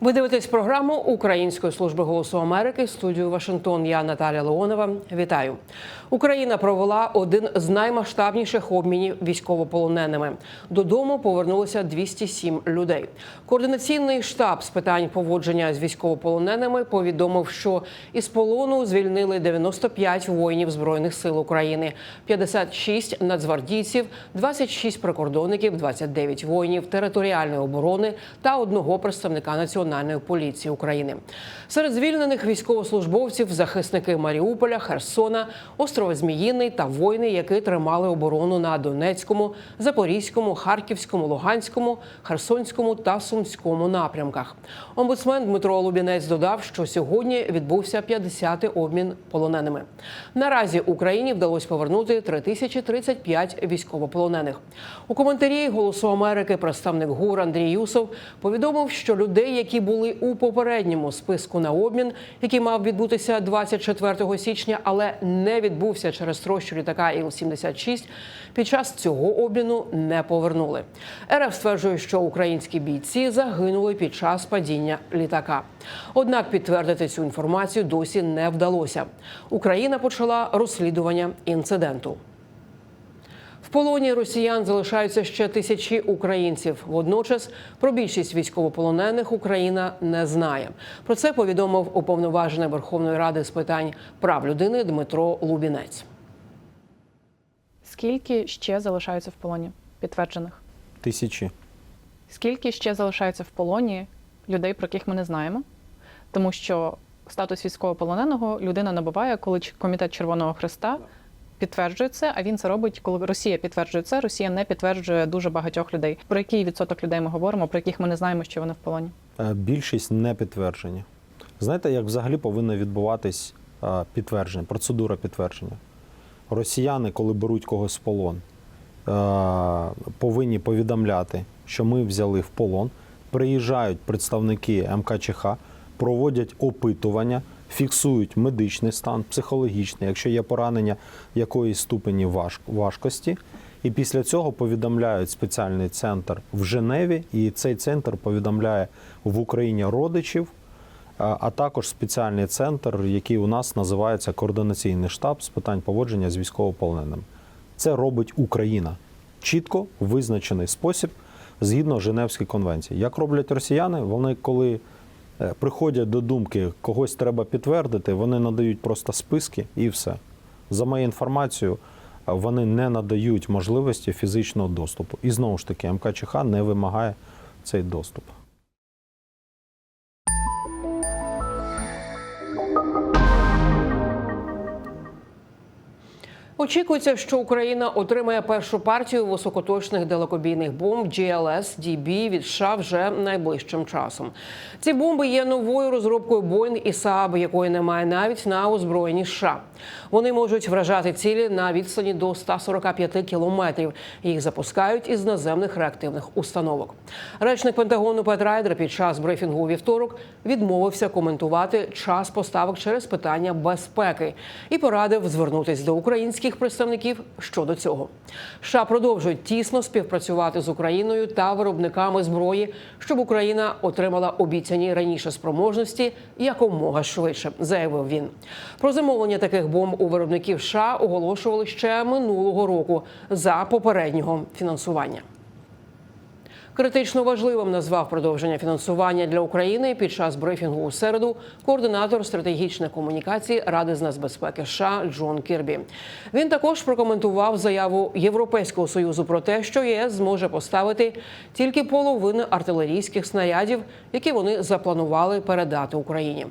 Ви дивитесь програму Української служби голосу Америки. Студію Вашингтон. Я Наталя Леонова. Вітаю. Україна провела один з наймасштабніших обмінів військовополоненими. Додому повернулося 207 людей. Координаційний штаб з питань поводження з військовополоненими повідомив, що із полону звільнили 95 воїнів збройних сил України, 56 нацгвардійців, 26 прикордонників, 29 воїнів територіальної оборони та одного представника національної поліції України. Серед звільнених військовослужбовців захисники Маріуполя, Херсона, острова Зміїний та воїни, які тримали оборону на Донецькому, Запорізькому, Харківському, Луганському, Херсонському та Сумському напрямках. Омбудсмен Дмитро Лубінець додав, що сьогодні відбувся 50-й обмін полоненими. Наразі Україні вдалося повернути 3035 військовополонених. У коментарі Голосу Америки представник ГУР Андрій Юсов повідомив, що людей, які були у попередньому списку на обмін, який мав відбутися 24 січня, але не відбувся через трощу літака Іл-76, під час цього обміну не повернули. РФ стверджує, що українські бійці загинули під час падіння літака. Однак підтвердити цю інформацію досі не вдалося. Україна почала розслідування інциденту. В полоні росіян залишаються ще тисячі українців. Водночас про більшість військовополонених Україна не знає. Про це повідомив уповноважений Верховної Ради з питань прав людини Дмитро Лубінець. Скільки ще залишаються в полоні підтверджених? Тисячі. Скільки ще залишаються в полоні людей, про яких ми не знаємо? Тому що статус військовополоненого людина набуває, коли комітет Червоного Христа підтверджує це, а він це робить, коли Росія підтверджує це. Росія не підтверджує дуже багатьох людей. Про який відсоток людей ми говоримо, про яких ми не знаємо, що вони в полоні? Е, Більшість не підтверджені. Знаєте, як взагалі повинно відбуватись е, підтвердження, процедура підтвердження? Росіяни, коли беруть когось в полон, е, повинні повідомляти, що ми взяли в полон. Приїжджають представники МКЧХ, проводять опитування, фіксують медичний стан, психологічний, якщо є поранення якоїсь ступені важ- важкості. І після цього повідомляють спеціальний центр в Женеві, і цей центр повідомляє в Україні родичів, а також спеціальний центр, який у нас називається координаційний штаб з питань поводження з військовополоненими. Це робить Україна чітко визначений спосіб згідно Женевської конвенції. Як роблять росіяни, вони коли приходять до думки, когось треба підтвердити, вони надають просто списки і все. За моєю інформацією, е, вони не надають можливості фізичного доступу. І знову ж таки, МКЧХ не вимагає цей доступ. Очікується, що Україна отримає першу партію високоточних далекобійних бомб GLS-DB від США вже найближчим часом. Ці бомби є новою розробкою Boeing і Saab, якої немає навіть на озброєнні США. Вони можуть вражати цілі на відстані до 145 кілометрів. Їх запускають із наземних реактивних установок. Речник Пентагону Пет Райдер під час брифінгу у вівторок відмовився коментувати час поставок через питання безпеки і порадив звернутись до українських представників щодо цього. США продовжують тісно співпрацювати з Україною та виробниками зброї, щоб Україна отримала обіцяні раніше спроможності якомога швидше, заявив він. Про замовлення таких бомб у виробників США оголошували ще минулого року за попереднього фінансування. Критично важливим назвав продовження фінансування для України під час брифінгу у середу координатор стратегічних комунікацій Ради з нацбезпеки США Джон Кірбі. Він також прокоментував заяву Європейського союзу про те, що ЄС зможе поставити тільки половину артилерійських снарядів, які вони запланували передати Україні.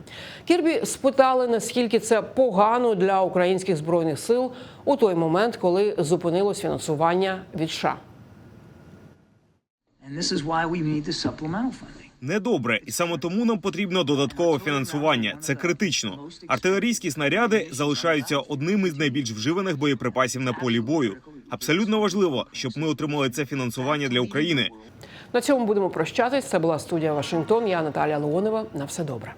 Кірбі спитали, наскільки це погано для українських збройних сил у той момент, коли зупинилось фінансування від США. Недобре, і саме тому нам потрібно додаткове фінансування. Це критично. Артилерійські снаряди залишаються одним із найбільш вживаних боєприпасів на полі бою. Абсолютно важливо, щоб ми отримали це фінансування для України. На цьому будемо прощатись. Це була студія Вашингтон. Я Наталія Леонова. На все добре.